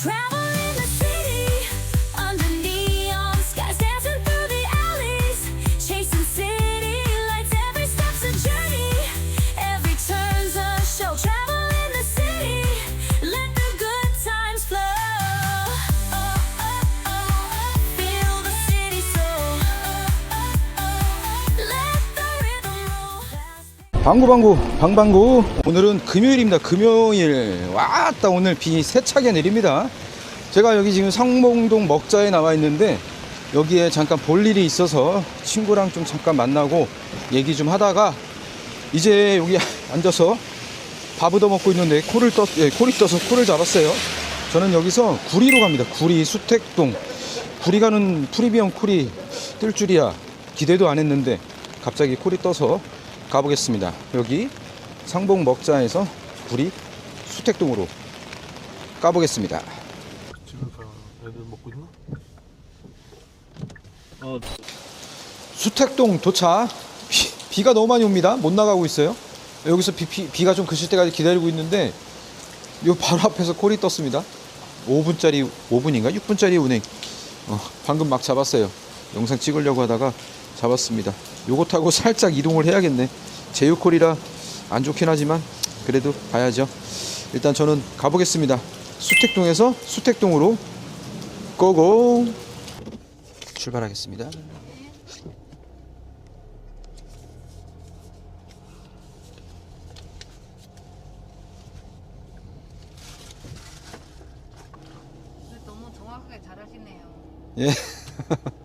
Travel 방구방구 방방구. 오늘은 금요일입니다. 금요일. 왔다. 오늘 비 세차게 내립니다. 제가 여기 지금 상봉동 먹자에 나와 있는데 여기에 잠깐 볼 일이 있어서 친구랑 좀 잠깐 만나고 얘기 좀 하다가 이제 여기 앉아서 밥 얻어 먹고 있는데 코를 떠 예, 코를 떠서 코를 잡았어요. 저는 여기서 구리로 갑니다. 구리 수택동. 구리 가는 프리미엄 콜이 뜰 줄이야 기대도 안 했는데 갑자기 콜이 떠서 가보겠습니다. 여기 상봉 먹자에서 구리 수택동으로 가보겠습니다. 집에서 애들 먹고 있나? 어, 수택동 도착. 비, 가 너무 많이 옵니다. 못 나가고 있어요. 여기서 비, 가좀 그칠 때까지 기다리고 있는데 요 바로 앞에서 콜이 떴습니다. 5분짜리 5분인가 6분짜리 운행. 어, 방금 막 잡았어요. 영상 찍으려고 하다가 잡았습니다. 요거 타고 살짝 이동을 해야겠네. 제휴콜이라 안 좋긴 하지만 그래도 가야죠. 일단 저는 가보겠습니다. 수택동에서 수택동으로 고고 출발하겠습니다. 너무 정확하게 잘하시네요. 예.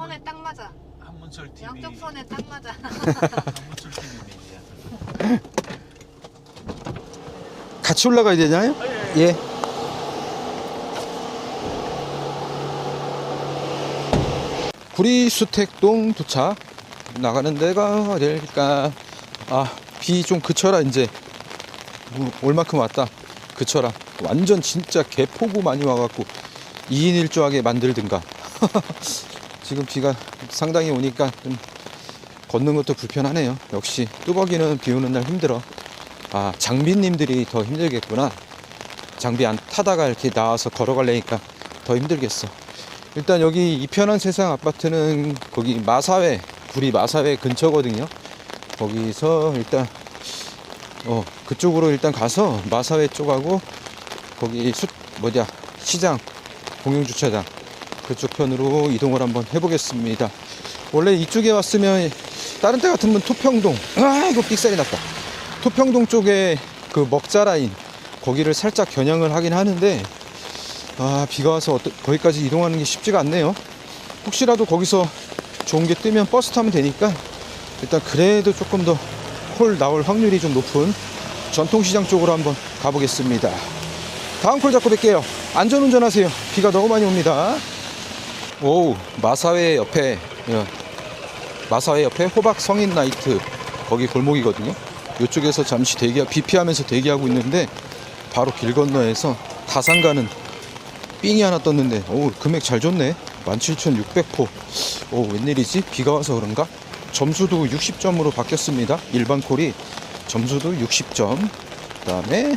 선에 딱 맞아. 한문철 TV. 양쪽 선에 딱 맞아. 한문철 TV 매니아. 같이 올라가야 되나요? 예. 구리수택동 도착. 나가는 데가 어딜까? 아, 비 좀 그쳐라, 이제. 뭐, 올 만큼 왔다. 그쳐라. 완전 진짜 개폭우 많이 와갖고 2인 1조하게 만들든가. 지금 비가 상당히 오니까 좀 걷는 것도 불편하네요. 역시 뚜벅이는 비 오는 날 힘들어. 아, 장비님들이 더 힘들겠구나. 장비 안 타다가 이렇게 나와서 걸어가려니까 더 힘들겠어. 일단 여기 이편한 세상 아파트는 거기 마사회, 구리 마사회 근처거든요. 거기서 일단 어 그쪽으로 일단 가서 마사회 쪽하고 거기 수 뭐냐 시장 공영 주차장 그쪽 편으로 이동을 한번 해보겠습니다. 원래 이쪽에 왔으면 다른 때 같으면 토평동 아 이거 삑살이 났다. 토평동 쪽에 그 먹자 라인 거기를 살짝 겨냥을 하긴 하는데 아 비가 와서 거기까지 이동하는 게 쉽지가 않네요. 혹시라도 거기서 좋은 게 뜨면 버스 타면 되니까 일단 그래도 조금 더 콜 나올 확률이 좀 높은 전통시장 쪽으로 한번 가보겠습니다. 다음 콜 잡고 뵐게요. 안전운전 하세요. 비가 너무 많이 옵니다. 오 마사회 옆에 예, 마사회 옆에 호박 성인 나이트. 거기 골목이거든요. 이쪽에서 잠시 대기 비 피하면서 대기하고 있는데 바로 길 건너에서 다산 가는 삥이 하나 떴는데 오 금액 잘 줬네. 17,600포. 오 웬일이지? 비가 와서 그런가? 점수도 60점으로 바뀌었습니다. 일반 콜이 점수도 60점. 그 다음에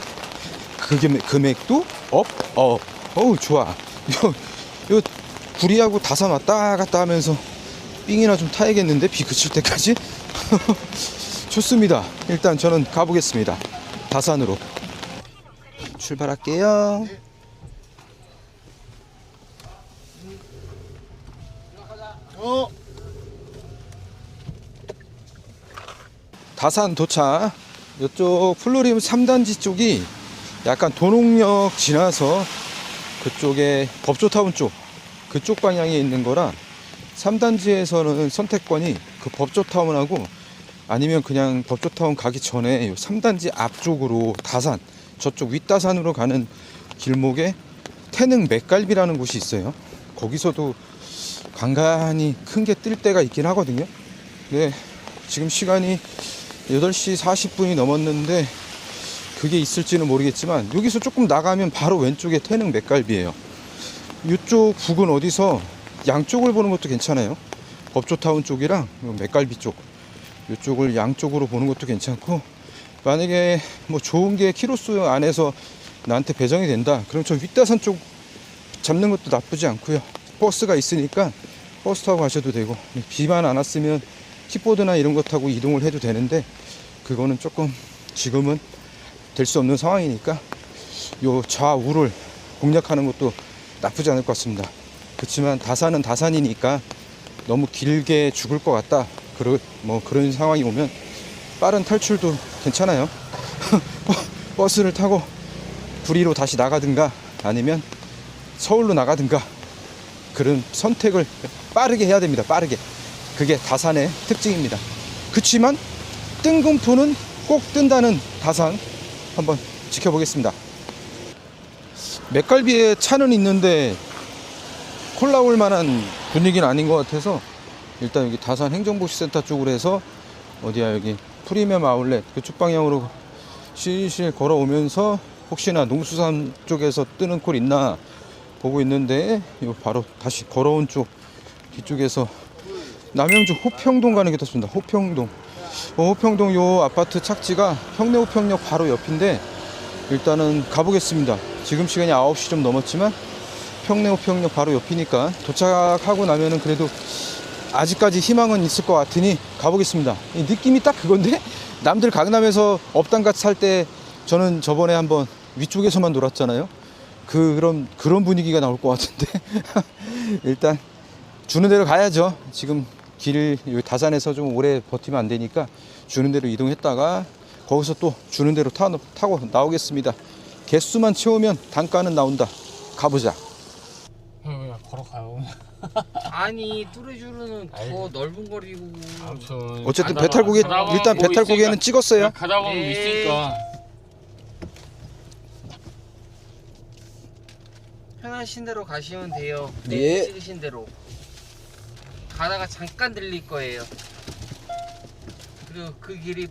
그 금액, 금액도 업? 업. 어우 좋아. 요, 요 구리하고 다산 왔다 갔다 하면서 삥이나 좀 타야겠는데 비 그칠 때까지? 좋습니다. 일단 저는 가보겠습니다. 다산으로. 출발할게요. 어, 다산 도착. 이쪽 플로리움 3단지 쪽이 약간 도농역 지나서 그쪽에 법조타운 쪽 그쪽 방향에 있는 거라 3단지에서는 선택권이 그 법조타운하고 아니면 그냥 법조타운 가기 전에 요 3단지 앞쪽으로 다산 저쪽 윗다산으로 가는 길목에 태릉 맥갈비라는 곳이 있어요. 거기서도 간간히 큰 게 뜰 때가 있긴 하거든요. 네, 지금 시간이 8시 40분이 넘었는데 그게 있을지는 모르겠지만 여기서 조금 나가면 바로 왼쪽에 태릉 맥갈비예요. 이쪽 북은 어디서 양쪽을 보는 것도 괜찮아요. 법조타운 쪽이랑 맥갈비 쪽 이쪽을 양쪽으로 보는 것도 괜찮고 만약에 뭐 좋은 게 키로수 안에서 나한테 배정이 된다. 그럼 저 윗다산 쪽 잡는 것도 나쁘지 않고요. 버스가 있으니까 버스 타고 가셔도 되고 비만 안 왔으면 킥보드나 이런 거 타고 이동을 해도 되는데 그거는 조금 지금은 될 수 없는 상황이니까 요 좌우를 공략하는 것도 나쁘지 않을 것 같습니다. 그렇지만 다산은 다산이니까 너무 길게 죽을 것 같다. 그러, 뭐 그런 상황이 오면 빠른 탈출도 괜찮아요. 버스를 타고 구리로 다시 나가든가 아니면 서울로 나가든가 그런 선택을 빠르게 해야 됩니다. 빠르게. 그게 다산의 특징입니다. 그렇지만 뜬금포는 꼭 뜬다는 다산 한번 지켜보겠습니다. 맥갈비에 차는 있는데 콜라 올 만한 분위기는 아닌 것 같아서 일단 여기 다산 행정복지센터 쪽으로 해서 어디야 여기 프리미엄 아울렛 그쪽 방향으로 실실 걸어오면서 혹시나 농수산 쪽에서 뜨는 콜 있나 보고 있는데 요 바로 다시 걸어온 쪽 뒤쪽에서 남양주 호평동 가는 게 떴습니다. 호평동. 어, 호평동 요 아파트 착지가 평내 호평역 바로 옆인데 일단은 가보겠습니다. 지금 시간이 9시 좀 넘었지만 평내 호평역 바로 옆이니까 도착하고 나면은 그래도 아직까지 희망은 있을 것 같으니 가보겠습니다. 이 느낌이 딱 그건데 남들 강남에서 업당같이 살 때 저는 저번에 한번 위쪽에서만 놀았잖아요. 그, 그런 그런 분위기가 나올 것 같은데 일단 주는 대로 가야죠. 지금 길 다산에서 좀 오래 버티면 안 되니까 주는 대로 이동했다가 거기서 또 주는 대로 타, 타고 나오겠습니다. 개수만 채우면 단가는 나온다. 가보자. 형 걸어가요 아니 뚜레쥬르는 더 아이고. 넓은 거리고 아무튼 어쨌든 가다가- 가다가 일단 뭐 배탈고개는 있으니까 찍었어요. 가다 보면 네. 있으니까 편하신 대로 가시면 돼요 예. 네, 찍으신 대로 가다가 잠깐 들릴 거예요 그리고 그 길이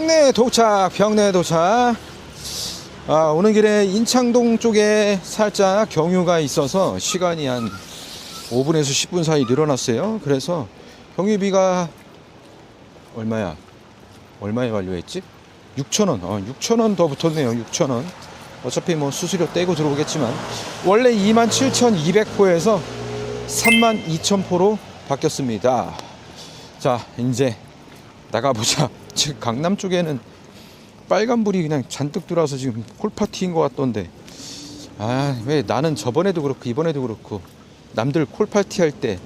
평내 도착, 평내 도착. 아, 오는 길에 인창동 쪽에 살짝 경유가 있어서 시간이 한 5분에서 10분 사이 늘어났어요. 그래서 경유비가 얼마야? 얼마에 완료했지? 6,000원. 어, 6,000원 더 붙었네요. 6,000원. 어차피 뭐 수수료 떼고 들어오겠지만 원래 27,200포에서 32,000포로 바뀌었습니다. 자, 이제 나가보자. 지금 강남 쪽에는 빨간불이 그냥 잔뜩 들어와서 지금 콜파티인 것 같던데. 아, 왜 나는 저번에도 그렇고 이번에도 그렇고 남들 콜파티 할 때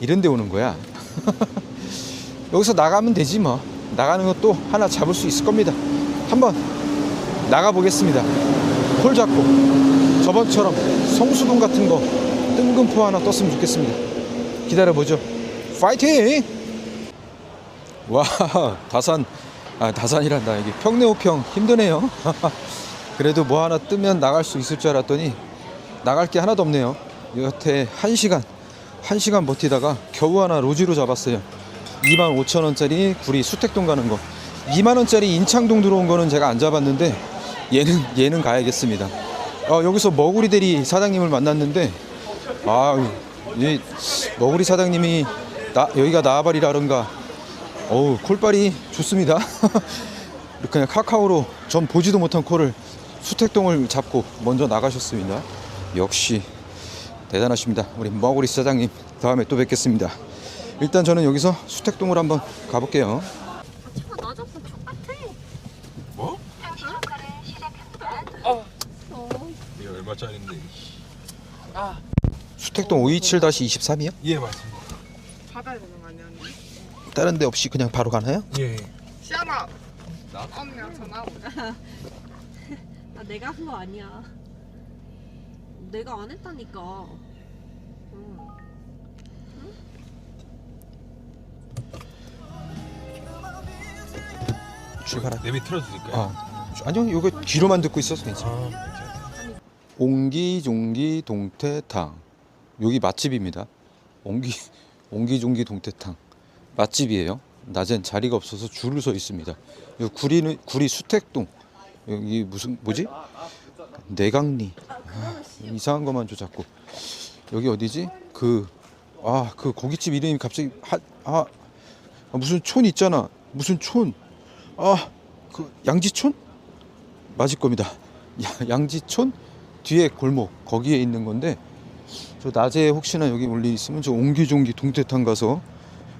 이런 데 오는 거야. 여기서 나가면 되지 뭐. 나가는 것도 하나 잡을 수 있을 겁니다. 한번 나가 보겠습니다. 콜 잡고 저번처럼 성수동 같은 거 뜬금포 하나 떴으면 좋겠습니다. 기다려보죠. 파이팅! 와 다산 아 다산이란다. 여기 평내호평 힘드네요. 그래도 뭐 하나 뜨면 나갈 수 있을 줄 알았더니 나갈 게 하나도 없네요. 여태 한 시간 한 시간 버티다가 겨우 하나 로지로 잡았어요. 2만 5천 원짜리 구리 수택동 가는 거. 2만 원짜리 인창동 들어온 거는 제가 안 잡았는데 얘는 얘는 가야겠습니다. 어, 여기서 머구리 대리 사장님을 만났는데 아이 머구리 사장님이 나, 여기가 나아발이라는가 어우 콜빨이 좋습니다 그냥 카카오로 전 보지도 못한 콜을 수택동을 잡고 먼저 나가셨습니다 역시 대단하십니다 우리 머구리 사장님 다음에 또 뵙겠습니다 일단 저는 여기서 수택동을 한번 가볼게요. 뭐? 어. 이게 얼마짜린데 아 수택동 527-23이요? 예 맞습니다 다른 데 없이 그냥 바로 가나요? 예 시아나 언니랑 전화하고 아, 내가 한 거 아니야. 내가 안 했다니까. 응. 출발하 내비 틀어주실까요? 아, 아니요 이거 귀로만 듣고 있어서 괜찮아요 아, 옹기종기 동태탕 여기 맛집입니다. 옹기 옹기종기 동태탕 맛집이에요. 낮엔 자리가 없어서 줄을 서 있습니다. 이 구리는 구리 수택동 여기 무슨 뭐지? 내강리 아, 이상한 것만 줘 자꾸 여기 어디지? 그 아 그 고깃집 이름이 갑자기 하, 아 아, 무슨 촌 있잖아 무슨 촌? 아, 그 양지촌? 맞을 겁니다. 야- 양지촌 뒤에 골목 거기에 있는 건데 저 낮에 혹시나 여기 올일 있으면 저 옹기종기 동태탕 가서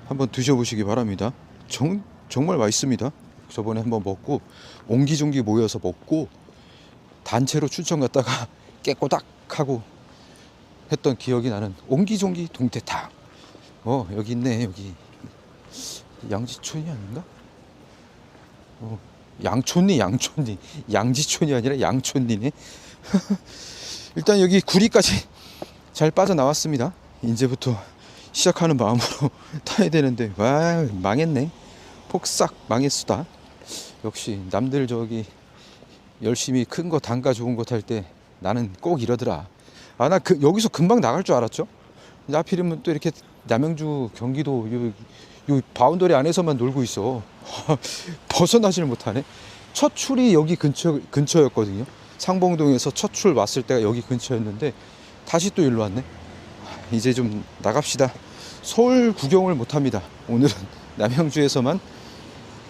한번 드셔보시기 바랍니다. 정, 정말 맛있습니다. 저번에 한번 먹고 옹기종기 모여서 먹고 단체로 춘천 갔다가 깨꼬닥 하고 했던 기억이 나는 옹기종기 동태탕. 어 여기 있네 여기 양지촌이 아닌가? 어 양촌리 양촌리 양지촌이 아니라 양촌리네. 일단 여기 구리까지 잘 빠져나왔습니다. 이제부터 시작하는 마음으로 타야 되는데 와 망했네. 폭삭 망했수다. 역시 남들 저기 열심히 큰 거 단가 좋은 거 탈 때 나는 꼭 이러더라. 아 나 그 여기서 금방 나갈 줄 알았죠. 근데 하필이면 또 이렇게 남양주 경기도 요, 요 바운더리 안에서만 놀고 있어. 벗어나질 못하네. 첫 출이 여기 근처 근처였거든요. 상봉동에서 첫 출 왔을 때가 여기 근처였는데 다시 또 일로 왔네. 이제 좀 나갑시다. 서울 구경을 못 합니다. 오늘은 남양주에서만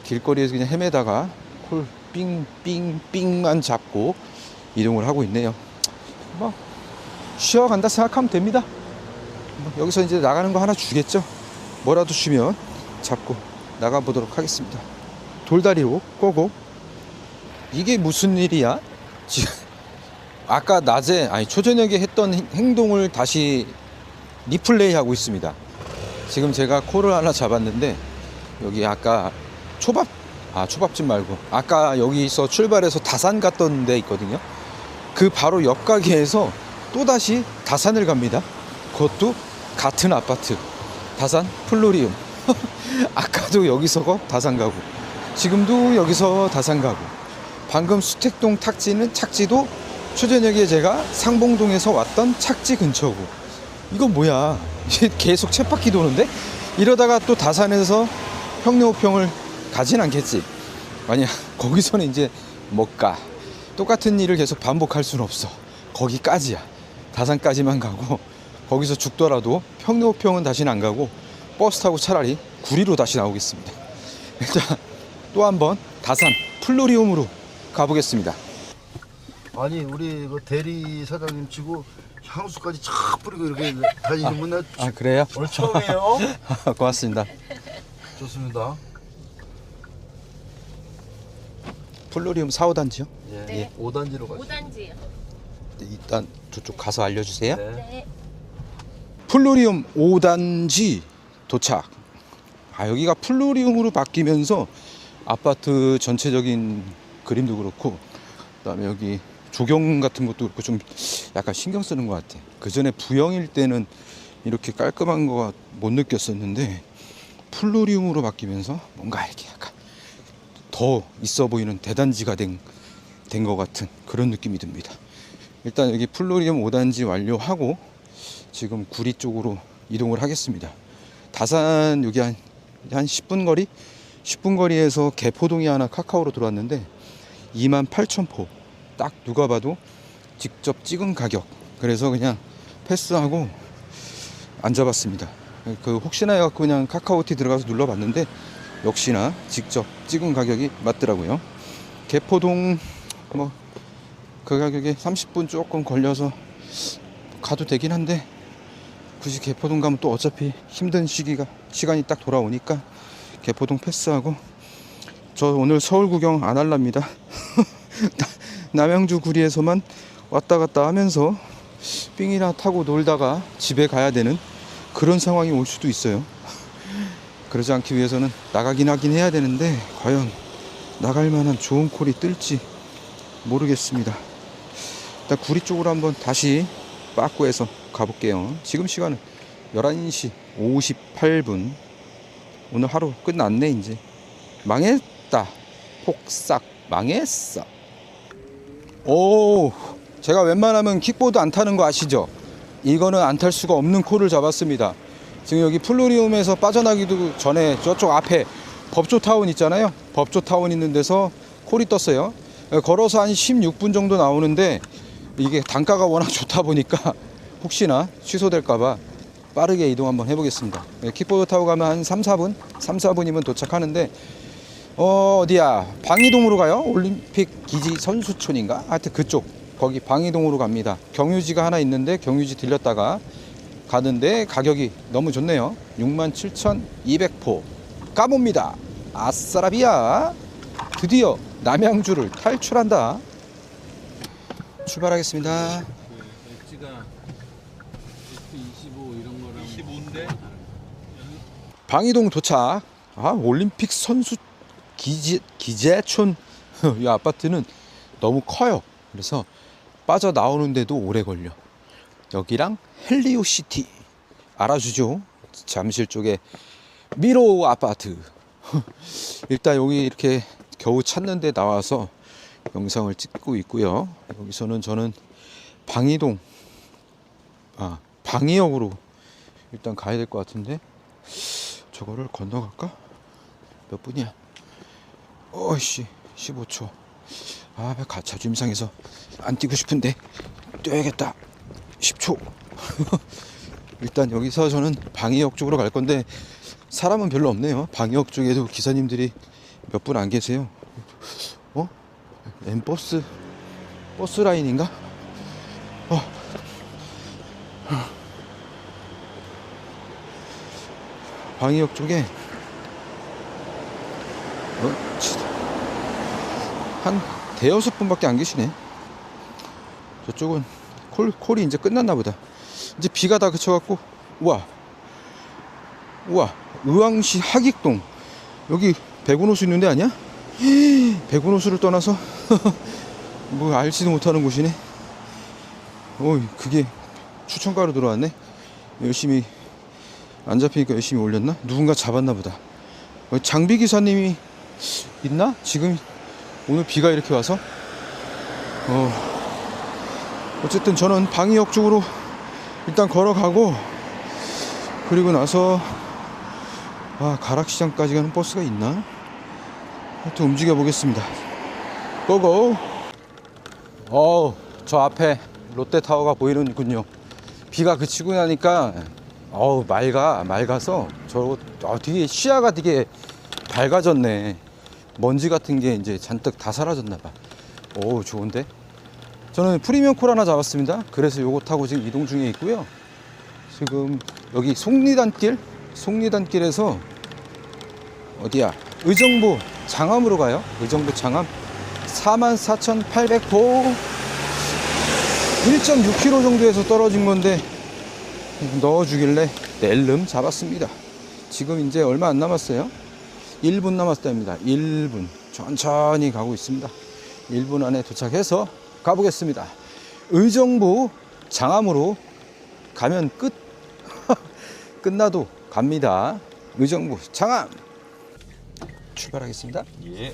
길거리에서 그냥 헤매다가 콜 삥삥삥만 잡고 이동을 하고 있네요. 뭐 쉬어간다 생각하면 됩니다. 뭐 여기서 이제 나가는 거 하나 주겠죠. 뭐라도 주면 잡고 나가 보도록 하겠습니다. 돌다리로 꼬고 이게 무슨 일이야? 지금 아까 낮에 아니 초저녁에 했던 행- 행동을 다시 리플레이 하고 있습니다. 지금 제가 콜을 하나 잡았는데 여기 아까 초밥 아 초밥집 말고 아까 여기서 출발해서 다산 갔던 데 있거든요. 그 바로 옆 가게에서 또 다시 다산을 갑니다. 그것도 같은 아파트 다산 플로리움. 아까도 여기서 거 다산 가고 지금도 여기서 다산 가고 방금 수택동 탁지는 착지도 초저녁에 제가 상봉동에서 왔던 착지 근처고 이건 뭐야? 계속 쳇바퀴 도는데? 이러다가 또 다산에서 평내호평을 가진 않겠지. 아니야 거기서는 이제 못 가. 똑같은 일을 계속 반복할 수는 없어. 거기까지야. 다산까지만 가고 거기서 죽더라도 평내호평은 다시는 안 가고 버스 타고 차라리 구리로 다시 나오겠습니다. 일단 또 한 번 다산 플로리움으로 가보겠습니다 아니 우리 그 대리 사장님 치고 향수까지 촥 뿌리고 이렇게 다니는 분나 아 그래요? 오늘 처음이에요. 고맙습니다 좋습니다. 플로리움 4호단지요? 예. 네. 5단지로 가시죠. 5단지요. 일단 저쪽 가서 알려주세요 네. 네. 플로리움 5단지 도착. 아, 여기가 플로리움으로 바뀌면서 아파트 전체적인 그림도 그렇고, 그다음에 여기 조경 같은 것도 그렇고 좀 약간 신경 쓰는 것 같아. 그 전에 부영일 때는 이렇게 깔끔한 거못 느꼈었는데 플로리움으로 바뀌면서 뭔가 이렇게 약간 더 있어 보이는 대단지가 된 된 것 같은 그런 느낌이 듭니다. 일단 여기 플로리움 5단지 완료하고 지금 구리 쪽으로 이동을 하겠습니다. 다산 여기 한, 한 10분 거리? 10분 거리에서 개포동이 하나 카카오로 들어왔는데 2만 8천 포. 딱 누가 봐도 직접 찍은 가격. 그래서 그냥 패스하고 안 잡았습니다. 그 혹시나 해갖고 그냥 카카오티 들어가서 눌러봤는데 역시나 직접 찍은 가격이 맞더라고요. 개포동 뭐 그 가격에 30분 조금 걸려서 가도 되긴 한데 굳이 개포동 가면 또 어차피 힘든 시기가 시간이 딱 돌아오니까 개포동 패스하고 저 오늘 서울 구경 안 할랍니다. 남양주 구리에서만 왔다 갔다 하면서 삥이나 타고 놀다가 집에 가야 되는 그런 상황이 올 수도 있어요. 그러지 않기 위해서는 나가긴 하긴 해야 되는데 과연 나갈 만한 좋은 콜이 뜰지 모르겠습니다. 일단 구리 쪽으로 한번 다시 빠꾸에서 가볼게요. 지금 시간은 11시 58분. 오늘 하루 끝났네, 이제. 망했다. 폭삭 망했어. 오, 제가 웬만하면 킥보드 안 타는 거 아시죠? 이거는 안 탈 수가 없는 콜을 잡았습니다. 지금 여기 플로리움에서 빠져나기도 전에 저쪽 앞에 법조타운 있잖아요. 법조타운 있는 데서 콜이 떴어요. 걸어서 한 16분 정도 나오는데 이게 단가가 워낙 좋다 보니까 혹시나 취소될까봐 빠르게 이동 한번 해보겠습니다. 예, 킥보드 타고 가면 한 3, 4분? 3, 4분이면 도착하는데 어 어디야? 방이동으로 가요? 올림픽 기지 선수촌인가? 하여튼 그쪽 거기 방이동으로 갑니다. 경유지가 하나 있는데 경유지 들렸다가 가는데 가격이 너무 좋네요. 67,200포. 까봅니다. 아싸라비아 드디어 남양주를 탈출한다. 출발하겠습니다. 엣지가 F25 이런 거랑 25인데? 방이동 도착. 아 올림픽 선수 기재 기재촌 이 아파트는 너무 커요. 그래서 빠져 나오는데도 오래 걸려. 여기랑 헬리오 시티 알아주죠. 잠실 쪽에 미로 아파트. 일단 여기 이렇게 겨우 찾는데 나와서 영상을 찍고 있고요. 여기서는 저는 방이동 아 방이역으로 일단 가야 될 것 같은데 저거를 건너갈까? 몇 분이야? 어이씨 15초 아 가차 주임상에서 안 뛰고 싶은데 뛰어야겠다 10초 일단 여기서 저는 방해역 쪽으로 갈 건데 사람은 별로 없네요 방해역 쪽에도 기사님들이 몇 분 안 계세요 어? 엠버스 버스 라인인가? 어. 방위역 쪽에 어, 치- 한 대여섯 분밖에 안 계시네. 저쪽은 콜, 콜이 이제 끝났나 보다. 이제 비가 다 그쳐갖고 우와 우와 의왕시 하객동 여기 백운호수 있는 데 아니야? 백운호수를 떠나서 뭐 알지도 못하는 곳이네. 어 그게 추천가로 들어왔네. 열심히 안 잡히니까 열심히 올렸나? 누군가 잡았나 보다. 어, 장비 기사님이 있나? 지금 오늘 비가 이렇게 와서 어 어쨌든 저는 방위역 쪽으로 일단 걸어가고 그리고 나서 아 가락시장까지 가는 버스가 있나? 하여튼 움직여 보겠습니다. 고고. 어우 저 앞에 롯데타워가 보이는군요. 비가 그치고 나니까 어우 맑아 맑아서 저 어, 되게 시야가 되게 밝아졌네 먼지 같은 게 이제 잔뜩 다 사라졌나 봐 오 좋은데? 저는 프리미엄 콜 하나 잡았습니다. 그래서 요거 타고 지금 이동 중에 있고요. 지금 여기 속리단길? 속리단길에서 어디야? 의정부 장암으로 가요. 의정부 장암. 44,800호. 1.6km 정도에서 떨어진 건데 넣어주길래 낼름 잡았습니다. 지금 이제 얼마 안 남았어요. 1분 남았답니다. 1분. 천천히 가고 있습니다. 1분 안에 도착해서 가보겠습니다. 의정부 장암으로 가면 끝. 끝나도 갑니다. 의정부 장암. 출발하겠습니다. 예.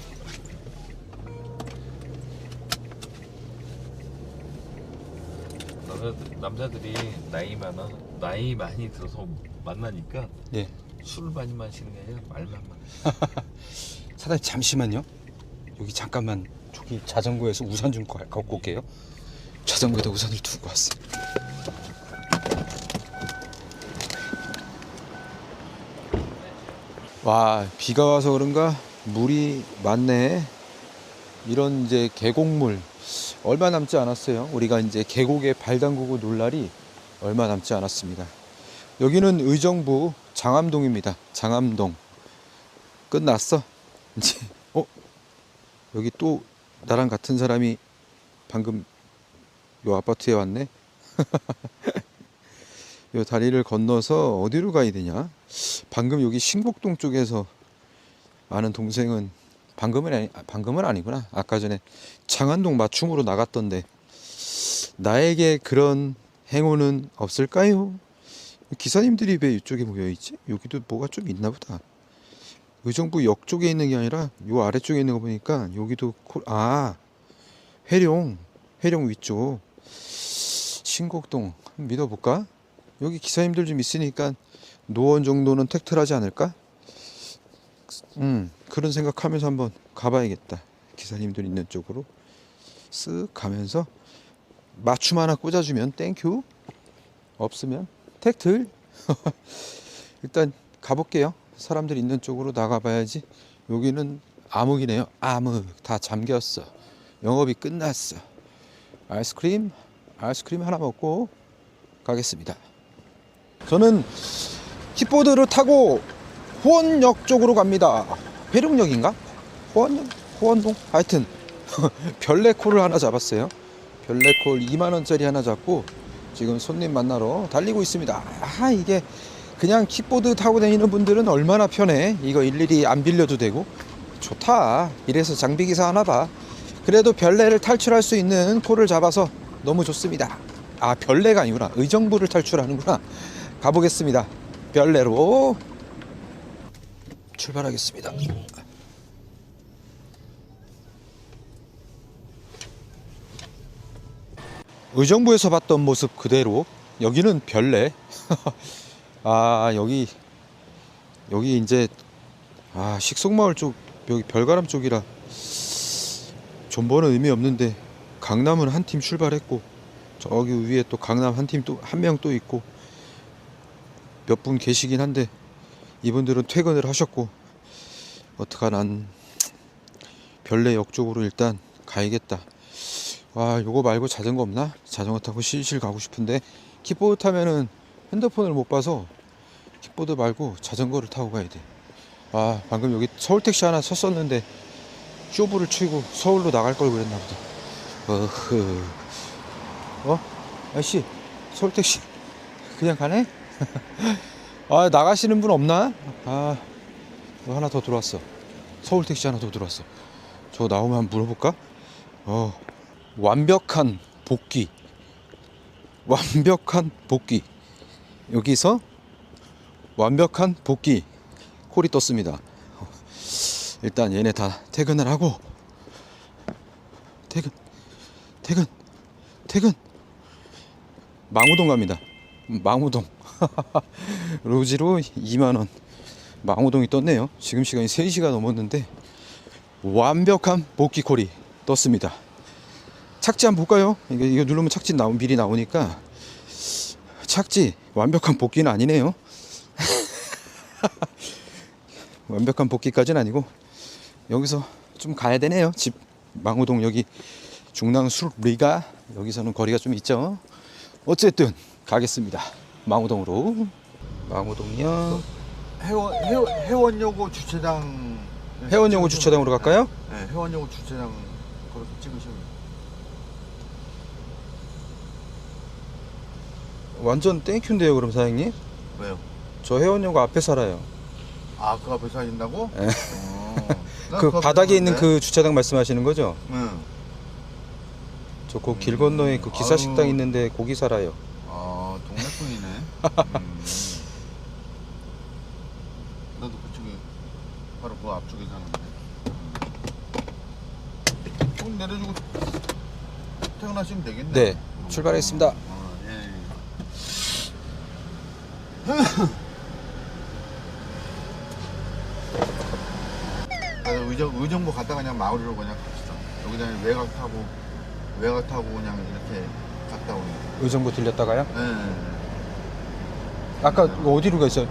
남자들, 남자들이 나이 많아 나이 많이 들어서 만나니까 예. 술을 많이 마시는 게 아니라 말만 많아. 사장님 잠시만요. 여기 잠깐만 저기 자전거에서 우산 좀 가- 갖고 올게요. 자전거에다 우산을 두고 왔어. 와 비가 와서 그런가 물이 많네. 이런 이제 계곡물 얼마 남지 않았어요. 우리가 이제 계곡에 발 담그고 놀 날이 얼마 남지 않았습니다. 여기는 의정부 장암동입니다. 장암동. 끝났어. 이제 어 여기 또 나랑 같은 사람이 방금 요 아파트에 왔네. 요 다리를 건너서 어디로 가야 되냐? 방금 여기 신곡동 쪽에서 아는 동생은 방금은 아니 아, 방금은 아니구나. 아까 전에 장안동 맞춤으로 나갔던데 나에게 그런 행운은 없을까요? 기사님들이 왜 이쪽에 모여 있지? 여기도 뭐가 좀 있나 보다. 의정부 역 쪽에 있는 게 아니라 요 아래쪽에 있는 거 보니까 여기도 콜, 아 회룡 회룡 위쪽 신곡동 믿어볼까? 여기 기사님들 좀 있으니까 노원 정도는 택트하지 않을까? 음 그런 생각하면서 한번 가봐야겠다 기사님들 있는 쪽으로 쓱 가면서 맞춤 하나 꽂아주면 땡큐 없으면 택틀 일단 가볼게요 사람들 있는 쪽으로 나가봐야지 여기는 암흑이네요. 암흑 다 잠겼어. 영업이 끝났어. 아이스크림 아이스크림 하나 먹고 가겠습니다. 저는 킥보드를 타고 후원역 쪽으로 갑니다. 회룡역인가? 후원역? 후원동? 하여튼 별내콜을 하나 잡았어요. 별내콜 2만 원짜리 하나 잡고 지금 손님 만나러 달리고 있습니다. 아 이게 그냥 킥보드 타고 다니는 분들은 얼마나 편해. 이거 일일이 안 빌려도 되고 좋다. 이래서 장비 기사 하나 봐. 그래도 별내를 탈출할 수 있는 콜을 잡아서 너무 좋습니다. 아 별내가 아니구나. 의정부를 탈출하는구나. 가보겠습니다. 별내로 출발하겠습니다. 의정부에서 봤던 모습 그대로 여기는 별내. 아 여기 여기 이제 아 식속마을 쪽 여기 별가람 쪽이라 존버는 의미 없는데 강남은 한 팀 출발했고 저기 위에 또 강남 한 팀 또 한 명 또 있고 몇 분 계시긴 한데 이분들은 퇴근을 하셨고 어떡하 난 별내 역 쪽으로 일단 가야겠다. 와 요거 말고 자전거 없나? 자전거 타고 실실 가고 싶은데 킥보드 타면은 핸드폰을 못 봐서 킥보드 말고 자전거를 타고 가야 돼. 아 방금 여기 서울 택시 하나 섰었는데 쇼부를 치고 서울로 나갈 걸 그랬나 보다. 어흐. 어? 아저씨 서울 택시 그냥 가네? 아 나가시는 분 없나? 아뭐 하나 더 들어왔어. 서울 택시 하나 더 들어왔어. 저 나오면 한번 물어볼까? 어 완벽한 복귀. 완벽한 복귀. 여기서 완벽한 복귀 콜이 떴습니다. 일단 얘네 다 퇴근을 하고 퇴근 퇴근 퇴근 망우동 갑니다. 망우동 로지로 2만 원 망우동이 떴네요. 지금 시간이 3시가 넘었는데 완벽한 복귀 콜이 떴습니다. 착지 한번 볼까요? 이거, 이거 누르면 착지 나오, 미리 나오니까 착지 완벽한 복귀는 아니네요. 완벽한 복귀까지는 아니고 여기서 좀 가야 되네요. 집 망우동 여기 중랑 수리가 여기서는 거리가 좀 있죠. 어쨌든 가겠습니다. 망우동으로 망우동역 회원 회원 회원요고 주차장 회원용호 주차장으로 갈까요? 네, 회원요고 주차장 걸어서 찍으시면 완전 땡큐인데요, 그럼 사장님? 왜요? 저 회원용호 앞에 살아요. 아 그 앞에 사신다고? 예. 어, 난그 앞에 바닥에 있는 사는데? 그 주차장 말씀하시는 거죠? 응. 저 그 길 건너에 그 기사 식당 아유. 있는데 거기 살아요. 아 동네 분이네. 음. 나도 그쪽에 바로 그 앞쪽에 사는데. 음. 좀 내려주고 퇴근하시면 되겠네. 네, 출발하겠습니다. 어, 예. 그래서 의정 의정부 갔다가 그냥 마을로 그냥 갑시다. 여기 그냥 외곽 타고 외곽 타고 그냥 이렇게 갔다 오는. 거. 의정부 들렸다가요? 네. 아까 어디로 가있어요?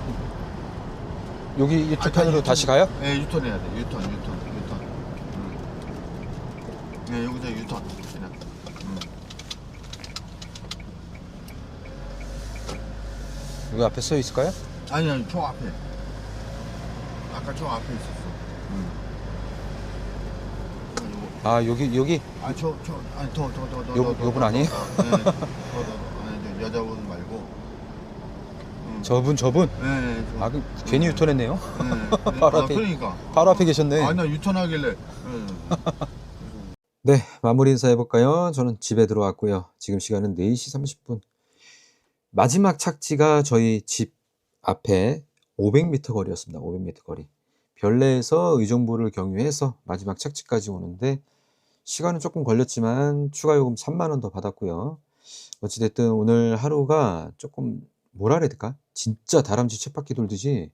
여기 이쪽 아, 편으로 유턴. 다시 가요? 네, 유턴 해야 돼. 유턴, 유턴, 유턴. 음. 네, 여기서 유턴. 그냥. 음. 여기 앞에 써 있을까요? 아니, 아니, 저 앞에. 아까 저 앞에 있었어. 아 여기 여기 아, 저, 저, 아니, 더, 더, 더, 더. 요- 요분 더, 아니에요? 더, 네, 더, 더, 여자분 말고. 음. 저분 저분 네, 네, 저. 아 그, 괜히 유턴했네요. 네, 네. 바로 아, 앞에. 그러니까. 바로 앞에 계셨네. 아니, 나 유턴하길래. 네. 네, 마무리 인사해 볼까요? 저는 집에 들어왔고요. 지금 시간은 4시 30분. 마지막 착지가 저희 집 앞에 500m 거리였습니다. 500m 거리. 별내에서 의정부를 경유해서 마지막 착지까지 오는데 시간은 조금 걸렸지만 추가 요금 3만 원 더 받았고요. 어찌됐든 오늘 하루가 조금 뭐라 그래야 될까? 진짜 다람쥐 쳇바퀴 돌듯이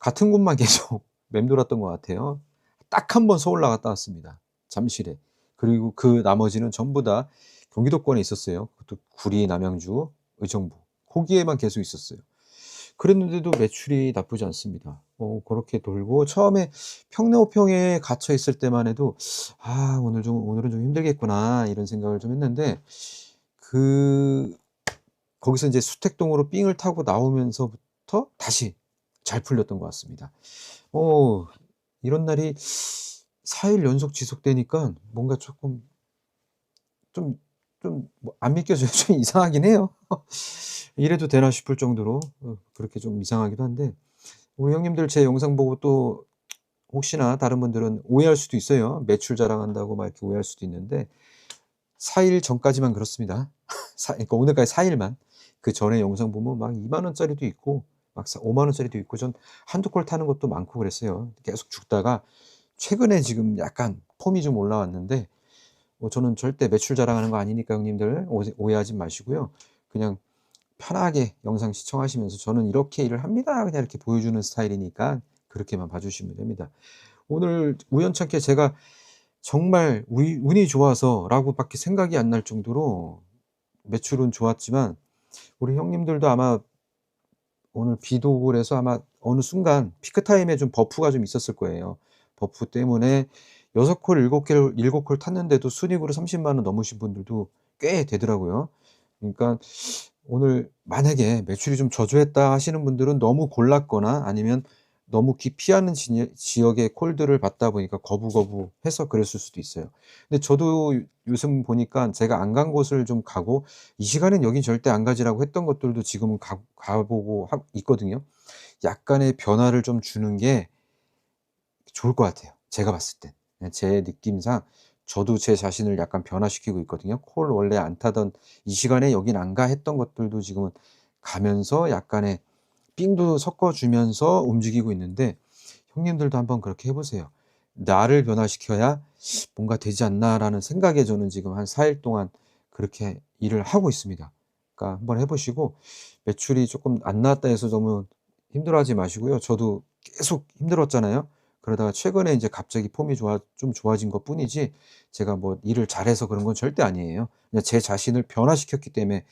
같은 곳만 계속 맴돌았던 것 같아요. 딱 한 번 서울 나갔다 왔습니다. 잠실에. 그리고 그 나머지는 전부 다 경기도권에 있었어요. 그것도 구리, 남양주, 의정부. 거기에만 계속 있었어요. 그랬는데도 매출이 나쁘지 않습니다. 어, 그렇게 돌고 처음에 평내호평에 갇혀 있을 때만 해도 아 오늘 좀 오늘은 좀 힘들겠구나 이런 생각을 좀 했는데 그 거기서 이제 수택동으로 삥을 타고 나오면서부터 다시 잘 풀렸던 것 같습니다. 어 이런 날이 4일 연속 지속되니까 뭔가 조금 좀 좀 안 믿겨져요. 좀 이상하긴 해요. 이래도 되나 싶을 정도로 어, 그렇게 좀 이상하기도 한데 우리 형님들 제 영상 보고 또 혹시나 다른 분들은 오해할 수도 있어요. 매출 자랑한다고 막 이렇게 오해할 수도 있는데 4일 전까지만 그렇습니다. 사- 그러니까 오늘까지 4일만 그 전에 영상 보면 막 2만 원짜리도 있고 막 5만 원짜리도 있고 전 한두 콜 타는 것도 많고 그랬어요. 계속 죽다가 최근에 지금 약간 폼이 좀 올라왔는데 뭐 저는 절대 매출 자랑하는 거 아니니까 형님들 오해- 오해하지 마시고요. 그냥 편하게 영상 시청하시면서 저는 이렇게 일을 합니다. 그냥 이렇게 보여주는 스타일이니까 그렇게만 봐주시면 됩니다. 오늘 우연찮게 제가 정말 우- 운이 좋아서라고 밖에 생각이 안 날 정도로 매출은 좋았지만 우리 형님들도 아마 오늘 비도 오고 그래서 아마 어느 순간 피크 타임에 좀 버프가 좀 있었을 거예요. 버프 때문에 6콜, 7콜, 7콜 탔는데도 순익으로 30만 원 넘으신 분들도 꽤 되더라고요. 그러니까 오늘 만약에 매출이 좀 저조했다 하시는 분들은 너무 골랐거나 아니면 너무 기피하는 지- 지역의 콜들을 받다 보니까 거부거부 해서 그랬을 수도 있어요. 근데 저도 요- 요즘 보니까 제가 안 간 곳을 좀 가고 이 시간엔 여긴 절대 안 가지라고 했던 것들도 지금은 가, 가보고 하- 있거든요. 약간의 변화를 좀 주는 게 좋을 것 같아요. 제가 봤을 땐. 네, 제 느낌상 저도 제 자신을 약간 변화시키고 있거든요. 콜 원래 안 타던 이 시간에 여긴 안 가 했던 것들도 지금은 가면서 약간의 삥도 섞어주면서 움직이고 있는데 형님들도 한번 그렇게 해보세요. 나를 변화시켜야 뭔가 되지 않나라는 생각에 저는 지금 한 4일 동안 그렇게 일을 하고 있습니다. 그러니까 한번 해보시고 매출이 조금 안 나왔다 해서 너무 힘들어하지 마시고요. 저도 계속 힘들었잖아요. 그러다가 최근에 이제 갑자기 폼이 좋아, 좀 좋아진 것 뿐이지 제가 뭐 일을 잘해서 그런 건 절대 아니에요. 그냥 제 자신을 변화시켰기 때문에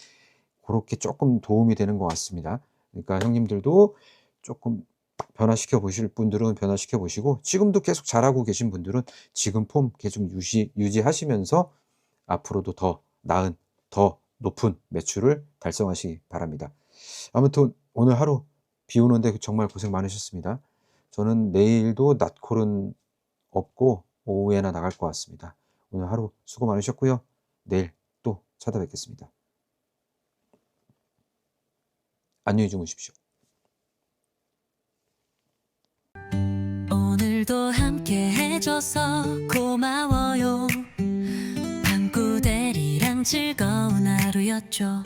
그렇게 조금 도움이 되는 것 같습니다. 그러니까 형님들도 조금 변화시켜 보실 분들은 변화시켜 보시고 지금도 계속 잘하고 계신 분들은 지금 폼 계속 유지, 유지하시면서 앞으로도 더 나은, 더 높은 매출을 달성하시기 바랍니다. 아무튼 오늘 하루 비 오는데 정말 고생 많으셨습니다. 저는 내일도 낮콜은 없고 오후에나 나갈 것 같습니다. 오늘 하루 수고 많으셨고요. 내일 또 찾아뵙겠습니다. 안녕히 주무십시오. 오늘도 함께 해줘서 고마워요 방구대리랑 즐거운 하루였죠